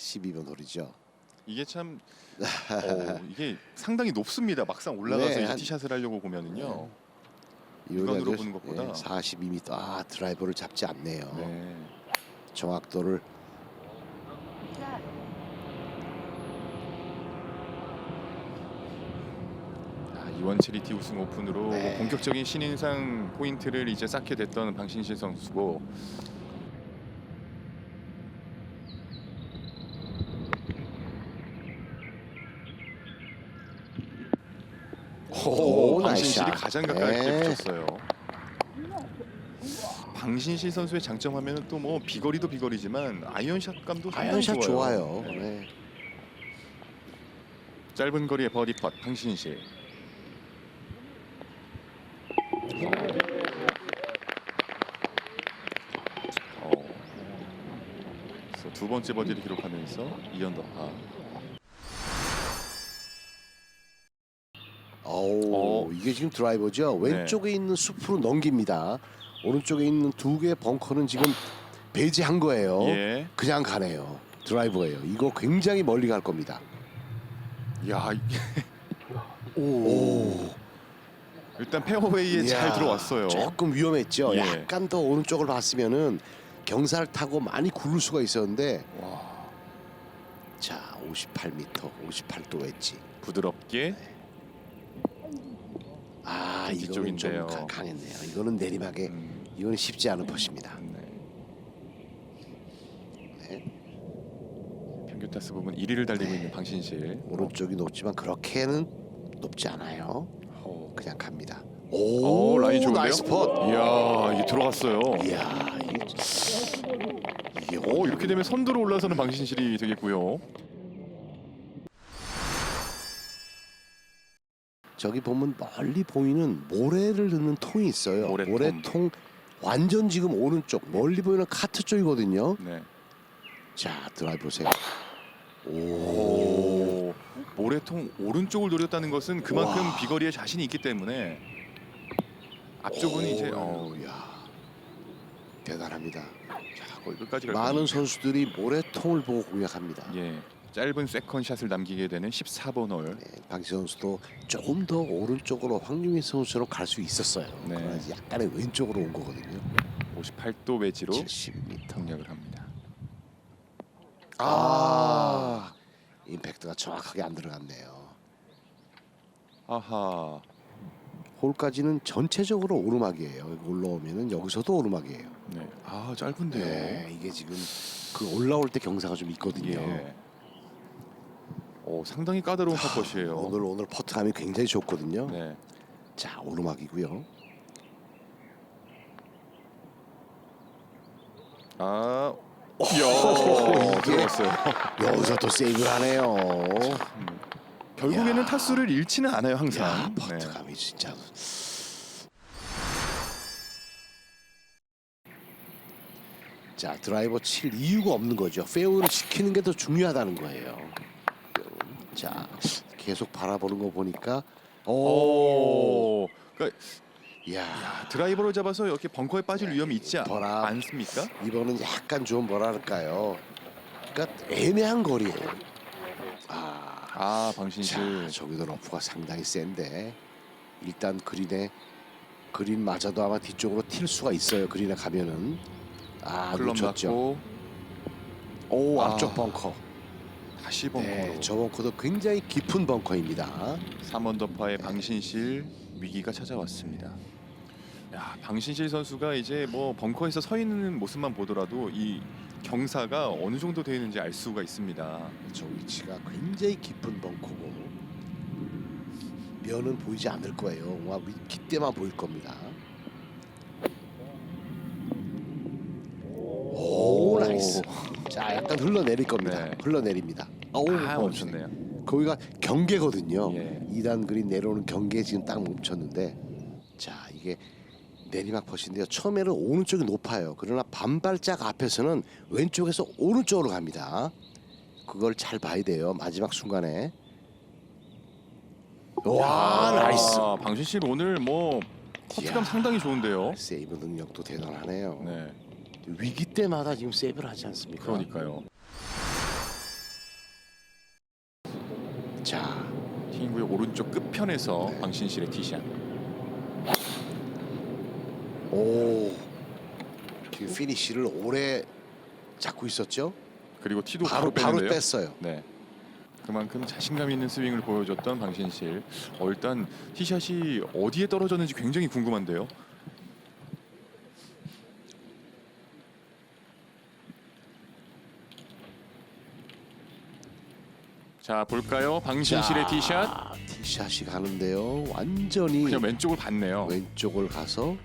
12번 홀이죠. 이게 참 어, 이게 상당히 높습니다. 막상 올라가서 네, 티샷을 하려고 보면은요. 이거는 육안으로 보는 것보다. 예, 42m. 아 드라이버를 잡지 않네요. 네. 정확도를 아, 이원 체리티 우승 오픈으로 네. 본격적인 신인상 포인트를 이제 쌓게 됐던 방신실 선수고 오, 방신실이 나이스 샷. 가장 가깝게 네. 붙였어요. 방신실 선수의 장점 하면은 또 뭐 비거리도 비거리지만 아이언샷 감도 상당히 아이언샷 좋아요. 좋아요. 네. 짧은 거리의 버디 펫 방신실. 어. 그래서 두 번째 버디를 기록하면서 2언더파. 이게 지금 드라이버죠. 네. 왼쪽에 있는 숲으로 넘깁니다. 오른쪽에 있는 두 개의 벙커는 지금 배제한 거예요. 예. 그냥 가네요. 드라이버예요. 이거 굉장히 멀리 갈 겁니다. 야 이게 오, 일단 페어웨이에 잘 이야, 들어왔어요. 조금 위험했죠. 예. 약간 더 오른쪽을 봤으면은 경사를 타고 많이 구를 수가 있었는데 와, 자 58m, 58도 웨지. 부드럽게 아좀 이거는 좀. 강- 강했네요. 이거는 내리막에 음, 이거는 쉽지 않은 퍼십니다. 네. 네. 평균 타수 부분 1위를 달리고 있는 방신실. 오른쪽이 높지만 그렇게는 높지 않아요. 어. 그냥 갑니다. 오, 오, 라인 좋은데요? 나이스 pot. 이야 이게 들어갔어요. 이야, 이게, 이게 오 이렇게 되면 선두로 올라서는 방신실이 되겠고요. 저기 보면 멀리 보이는 모래를 넣는 통이 있어요. 모래통. 모래통 완전 지금 오른쪽 멀리 보이는 카트 쪽이거든요. 네. 자 드라이브 보세요. 오, 오 모래통 오른쪽을 노렸다는 것은 그만큼 와. 비거리에 자신이 있기 때문에 앞쪽은 이제 어, 야 대단합니다. 자, 거의 끝까지 갈 많은 겁니다. 선수들이 모래통을 보고 공략합니다. 예 짧은 세컨샷을 남기게 되는 14번 홀. 네, 방지 선수도 조금 더 오른쪽으로 황중희 선수처럼 갈 수 있었어요. 네. 그러나 이제 약간의 왼쪽으로 온 거거든요. 58도 외지로 70m. 공략을 합니다. 아, 임팩트가 정확하게 안 들어갔네요. 아하. 홀까지는 전체적으로 오르막이에요. 여기 올라오면은 여기서도 오르막이에요. 네. 아 짧은데요. 네, 이게 지금 그 올라올 때 경사가 좀 있거든요. 예. 오 상당히 까다로운 팝것이에요. 오늘 오늘 퍼트감이 굉장히 좋거든요. 네. 자 오르막이고요. 아. 이야 들어갔어요. 여기서 또 세이브를 하네요. 결국에는 야. 타수를 잃지는 않아요 야, 항상. 네. 퍼트감이 진짜. 자 드라이버 칠 이유가 없는 거죠. 페어를 지키는 게 더 중요하다는 거예요. 자 계속 바라보는 거 보니까 오, 오. 그러니까 야 야, 드라이버로 잡아서 이렇게 벙커에 빠질 위험이 있지 않, 뭐라. 않습니까? 이번은 약간 좀 뭐랄까요. 그러니까 애매한 거리예요. 아, 아 자 방신실. 저기도 러프가 상당히 센데 일단 그린에 그린 맞아도 아마 뒤쪽으로 튈 수가 있어요. 그린에 가면은 아 클럽 놓쳤죠. 맞고 오 아. 앞쪽 벙커. 다시 벙커로. 네, 저 벙커도 굉장히 깊은 벙커입니다. 3언더파의 방신실 위기가 찾아왔습니다. 야, 방신실 선수가 이제 뭐 벙커에서 서 있는 모습만 보더라도 이 경사가 어느 정도 되는지 알 수가 있습니다. 저 위치가 굉장히 깊은 벙커고 면은 보이지 않을 거예요. 와 위- 깃대만 보일 겁니다. 오 나이스. 자 약간 흘러내릴 겁니다. 네. 흘러내립니다. 오 아, 멈췄네요. 거기가 경계거든요. 예. 2단 그린 내려오는 경계에 지금 딱 멈췄는데 자 이게 내리막 퍼신데요. 처음에는 오른쪽이 높아요. 그러나 반발짝 앞에서는 왼쪽에서 오른쪽으로 갑니다. 그걸 잘 봐야 돼요. 마지막 순간에. 와 야, 나이스. 방신실 오늘 뭐 커트감 이야. 상당히 좋은데요. 세이브 능력도 대단하네요. 네, 위기 때마다 지금 세이브를 하지 않습니까? 그러니까요. 자, 킹구의 오른쪽 끝편에서 방신실의 티샷. 오, 지금 피니쉬를 오래 잡고 있었죠? 그리고 티도 바로 바로 바로 뺐어요. 네. 그만큼 자신감 있는 스윙을 보여줬던 방신실. 어, 일단 티샷이 어디에 떨어졌는지 굉장히 궁금한데요. 자 볼까요? 방신실의 티샷. 아, 티샷이 가는데요. 완전히 그냥 왼쪽을 봤네요. 왼쪽을 가서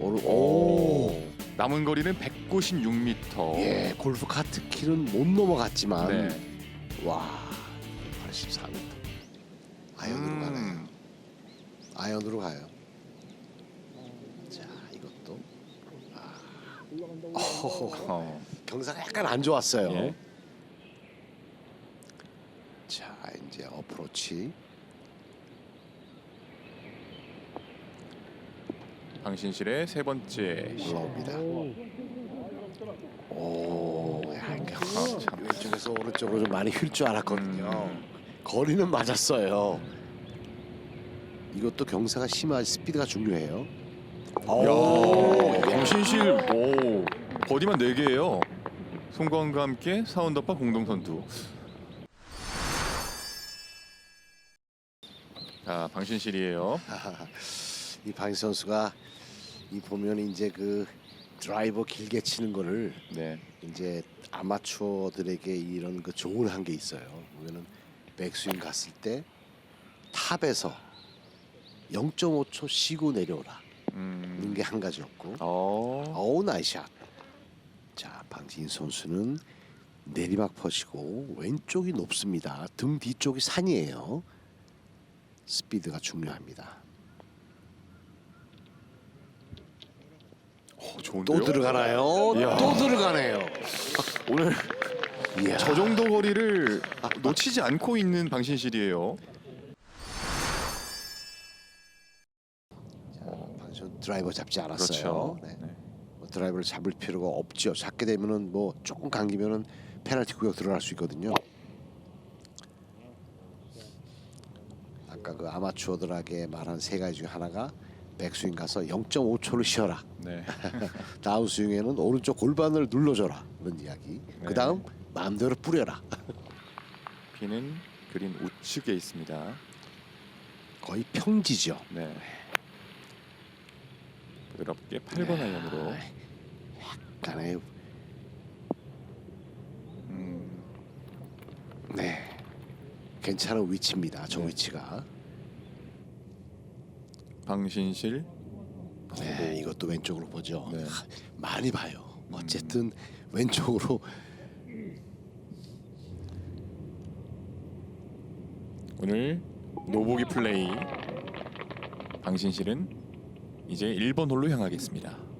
오른 오. 오. 남은 거리는 196m. 예, 골프 카트 키는 못 넘어갔지만 네. 와 84m 아이언으로 가네요. 음, 아이언으로 가요. 자 이것도 아. 어허허. 어, 경사가 약간 안 좋았어요. 예. 자 이제 어프로치 방신실의 세 번째 샷. 올라옵니다. 오, 약간 아, 참. 왼쪽에서 오른쪽으로 좀 많이 휠 줄 알았거든요. 음. 거리는 맞았어요. 이것도 경사가 심한 스피드가 중요해요. 오, 야, 방신실 오 버디만 4 개예요. 송광과 함께 사운더파 공동 선두. 자, 방신실이에요. 이 방희 선수가 이 보면 이제 그 드라이버 길게 치는 거를 네. 이제 아마추어들에게 이런 그 조언한 게 있어요. 보면은 백스윙 갔을 때 탑에서 0.5초 쉬고 내려오라. 음. 이런 게 한 가지였고. 어. 어우 나이샷. 자 방진 선수는 내리막 퍼시고 왼쪽이 높습니다. 등 뒤쪽이 산이에요. 스피드가 중요합니다. 어, 좋은데요? 또 들어가나요? 이야. 또 들어가네요. 오늘 이야. 저 정도 거리를 놓치지 않고 있는 방신실이에요. 방금 드라이버 잡지 그렇죠. 않았어요. 네. 네. 뭐 드라이버를 잡을 필요가 없죠. 잡게 되면은 뭐 조금 감기면은 페널티 구역 들어갈 수 있거든요. 아까 그 아마추어들에게 말한 세 가지 중 하나가 백스윙 가서 0.5초를 쉬어라. 네. 다운스윙에는 오른쪽 골반을 눌러줘라. 그런 이야기. 네. 그 다음 마음대로 뿌려라. 피는 그린 우측에 있습니다. 거의 평지죠. 네. 부드럽게 8번 아이언으로. 약간의 음, 네 괜찮은 위치입니다. 저 네. 위치가. 방신실. 네, 이것도 왼쪽으로 보죠. 네. 하, 많이 봐요. 어쨌든 왼쪽으로 오늘 노보기 플레이. 방신실은 이제 1번 홀로 향하겠습니다.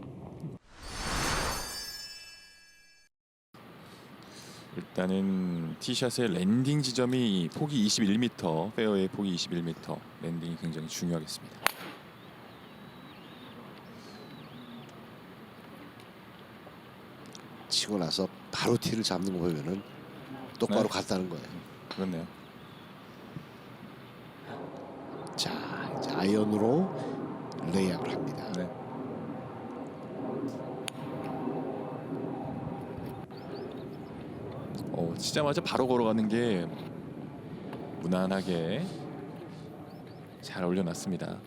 일단은 티샷의 랜딩 지점이 폭이 21m, 페어의 폭이 21m, 랜딩이 굉장히 중요하겠습니다. 치고 나서 바로 티를 잡는 거 보면은 똑바로 네. 갔다는 거예요. 그렇네요. 자, 이제 아이언으로 레이업을 합니다. 네. 어, 치자마자 바로 걸어가는 게 무난하게 잘 올려놨습니다.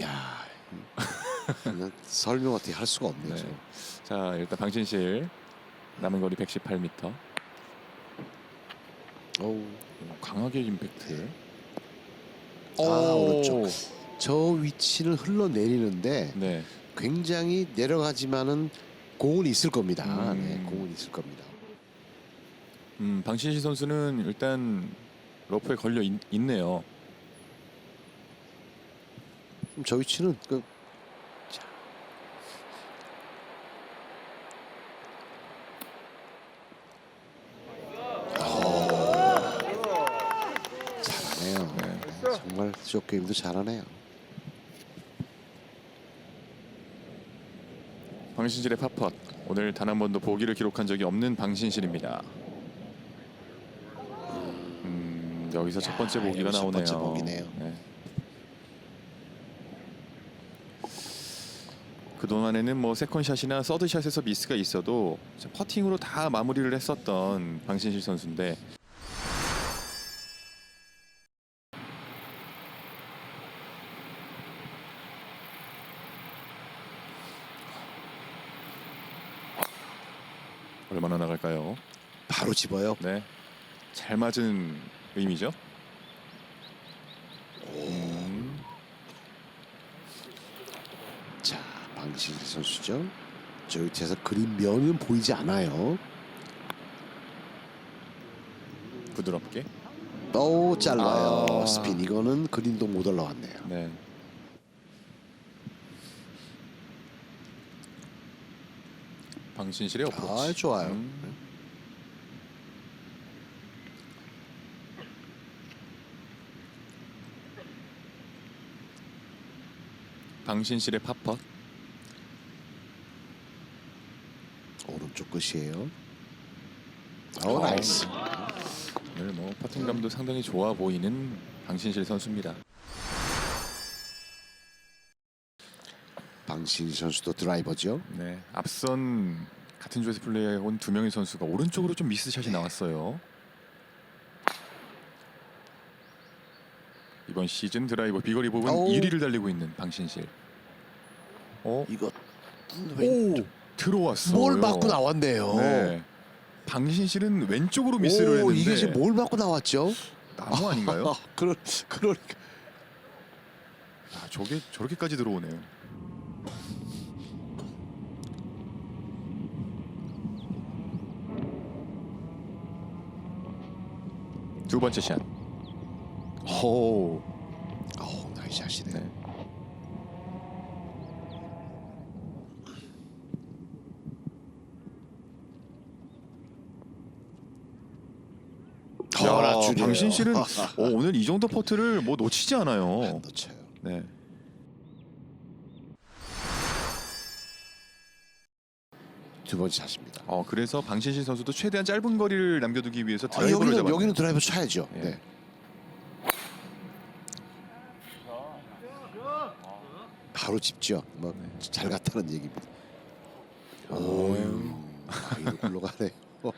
야, 이건 설명 어떻게 할 수가 없네요. 네. 지금. 자 일단 방신실 남은 거리 118m. 어우, 강하게 임팩트. 아, 오. 오른쪽. 저 위치를 흘러내리는데 네. 굉장히 내려가지만은 공은 있을 겁니다. 음. 네, 공은 있을 겁니다. 음, 방신실 선수는 일단 러프에 걸려 있, 있네요. 그럼 저 위치는 그 자. 오. 잘하네요. 네. 네, 정말 쇼 게임도 잘하네요. 방신실의 팝펫 오늘 단 한 번도 보기를 기록한 적이 없는 방신실입니다. 음, 여기서 첫 번째 야, 보기가 여기서 첫 나오네요. 번째 보기네요. 네. 그 동안에는 뭐 세컨샷이나 서드샷에서 미스가 있어도 퍼팅으로 다 마무리를 했었던 방신실 선수인데 얼마나 나갈까요? 바로 집어요. 네, 잘 맞은 의미죠. 음, 자, 방신일 선수죠. 저 위치에서 그린 면은 보이지 않아요. 부드럽게. 또 짧아요. 아. 스핀 이거는 그린도 못 올라왔네요. 네. 방신실의 어프로치. 아, 좋아요. 음. 방신실의 팝펫. 오른쪽 끝이에요. 어. 오, 나이스. 오늘 뭐 퍼팅감도 상당히 좋아 보이는 방신실 선수입니다. 방신일 선수도 드라이버죠. 네, 앞선 같은 조에서 플레이해온 두 명의 선수가 오른쪽으로 좀 미스샷이 나왔어요. 이번 시즌 드라이버 비거리 부분 어우. 1위를 달리고 있는 방신실. 어? 이거 오 들어왔어요. 뭘 맞고 나왔네요. 네. 방신실은 왼쪽으로 미스를 오, 했는데 이게 지금 뭘 맞고 나왔죠? 나무 아닌가요? 그러, 그러니까 아, 저게 저렇게까지 들어오네요. 두 번째 샷. 호. 어, 나이스샷이네. 네. 더 줄여요. 방신 씨는 어, 오늘 이 정도 퍼트를 뭐 놓치지 않아요. 안 놓쳐요. 네. 두 번째 샷입니다. 어 그래서 방신실 선수도 최대한 짧은 거리를 남겨두기 위해서 아, 드라이브를 여기는 잡았네요. 여기는 드라이버 쳐야죠. 예. 네. 바로 집죠. 뭐잘 갔다는 얘기입니다. 오, 아, 이거 굴러가네. 어.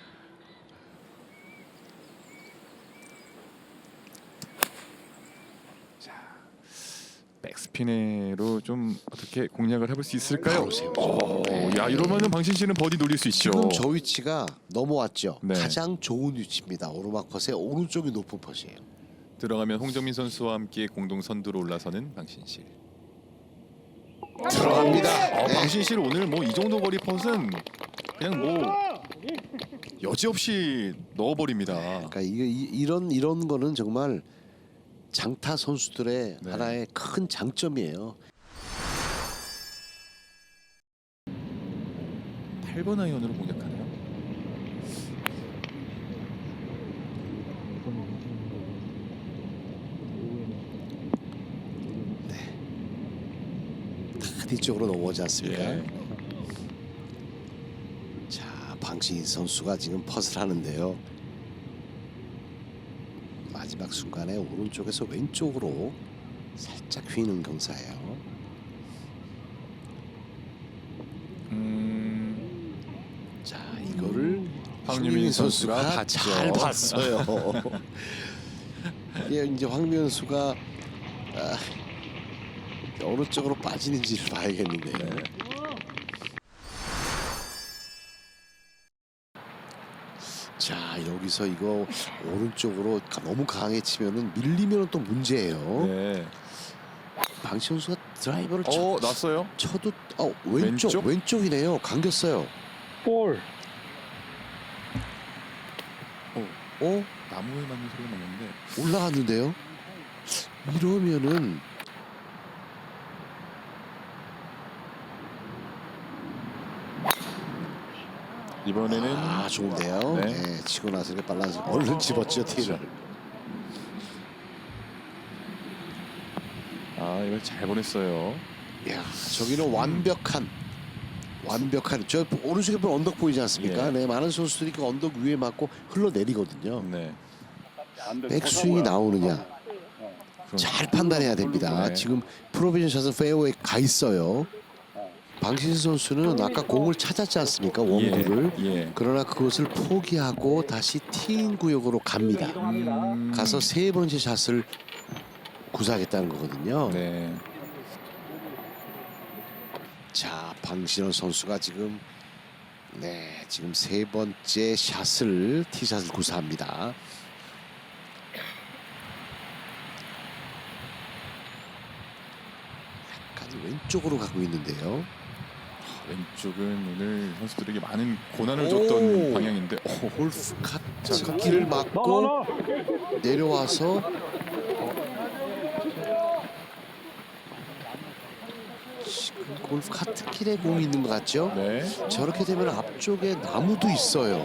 백스핀으로 좀 어떻게 공략을 해볼 수 있을까요? 세우죠. 오, 네. 야 이러면은 방신 씨는 버디 노릴 수 있죠. 지금 저 위치가 넘어왔죠. 네. 가장 좋은 위치입니다. 오르막 퍼의 오른쪽이 높은 퍼이에요. 들어가면 홍정민 선수와 함께 공동 선두로 올라서는 방신 씨. 들어갑니다. 어, 네. 방신 씨 오늘 뭐 이 정도 거리 펫은 그냥 뭐 여지없이 넣어버립니다. 그러니까 이게 이- 이런 이런 거는 정말 장타 선수들의 네. 하나의 큰 장점이에요. 8번 아이언으로 공략하네요. 다 뒤쪽으로 넘어오지 않습니까? 예. 자, 방신 선수가 지금 펫을 하는데요. 마지막 순간에 오른쪽에서 왼쪽으로 살짝 휘는 경사예요. 음, 자, 이거를 황유민 황유민 선수가 선수가 봤죠. 잘 봤어요. 이게 이제 황유민 선수가 아, 어느 쪽으로 빠지는지를 봐야겠는데 여기서 이거 오른쪽으로 가- 너무 강하게 치면은 밀리면 또 문제예요. 네. 방시 선수가 드라이버를 쳐, 어 났어요. 쳐도 어, 왼쪽, 왼쪽? 왼쪽 이네요. 감겼어요. 볼. 어 나무에 맞는 소리가 나는데 올라갔는데요. 이러면은 이번에는 아 좋은데요. 네. 네. 치고 나서 이렇게 빨라서 얼른 집었죠 티를. 아 이걸 잘 보냈어요. 야 저기는 완벽한 완벽한 저 오른쪽에 보면 언덕 보이지 않습니까? 예. 네, 많은 선수들이 그 언덕 위에 맞고 흘러내리거든요. 네. 백스윙이 나오느냐 그럼 잘 판단해야 됩니다. 네. 지금 프로비전 샷은 페어웨이 가 있어요. 방신 선수는 아까 공을 찾았지 않습니까? 원구를. 예. 예. 그러나 그것을 포기하고 다시 티인 구역으로 갑니다. 음, 가서 세 번째 샷을 구사하겠다는 거거든요. 네. 자, 방신원 선수가 지금 네, 지금 세 번째 샷을 티샷을 구사합니다. 약간 왼쪽으로 가고 있는데요. 왼쪽은 오늘 선수들에게 많은 고난을 오. 줬던 방향인데 오, 골프 카트 길을 막고 내려와서 지금 골프 카트 길에 공이 있는 것 같죠? 네. 저렇게 되면 앞쪽에 나무도 있어요.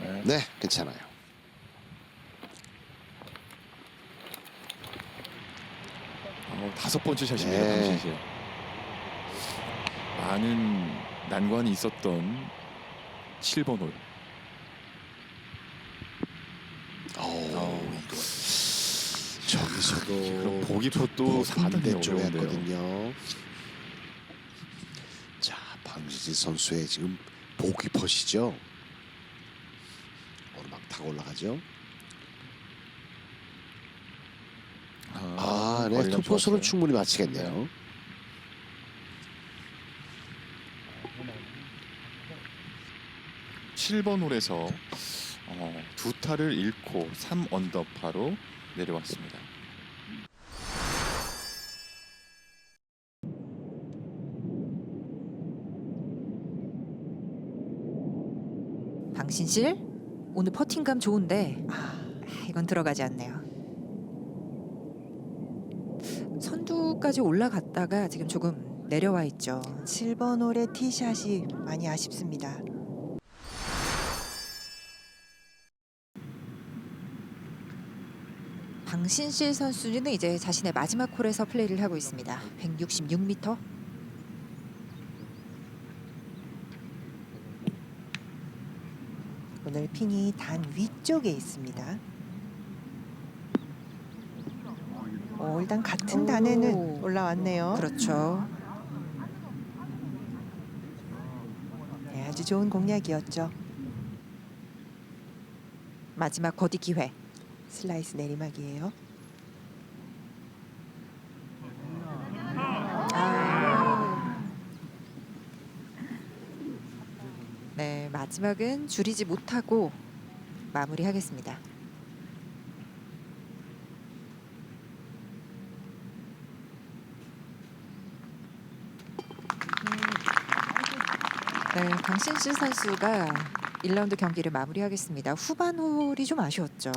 네. 네, 괜찮아요. 어, 다섯 번째 샷입니다. 네. 방신실. 많은 난관이 있었던 7번 홀. 어, 이거 저기서도 그럼 보기 폿도 상당히 반대쪽에 어려운데요. 했거든요. 자, 방지진 선수의 지금 보기 퍼시죠. 오르막 타고 올라가죠. 아, 네, 투포수는 좋았어요. 충분히 마치겠네요. 칠 7번 홀에서 어, 두 타를 잃고 3 언더파로 내려왔습니다. 방신실 오늘 퍼팅감 좋은데 아 이건 들어가지 않네요. 선두까지 올라갔다가 지금 조금 내려와 있죠. 7번 홀의 티샷이 많이 아쉽습니다. 방신실 선수는 이제 자신의 마지막 홀에서 플레이를 하고 있습니다. 166m. 오늘 핀이 단 위쪽에 있습니다. 어, 일단 같은 오. 단에는 올라왔네요. 그렇죠. 네, 아주 좋은 공략이었죠. 마지막 거디 기회. 슬라이스 내리막이에요. 아. 네, 마지막은 줄이지 못하고 마무리하겠습니다. 네, 강신실 선수가 1라운드 경기를 마무리하겠습니다. 후반 홀이 좀 아쉬웠죠.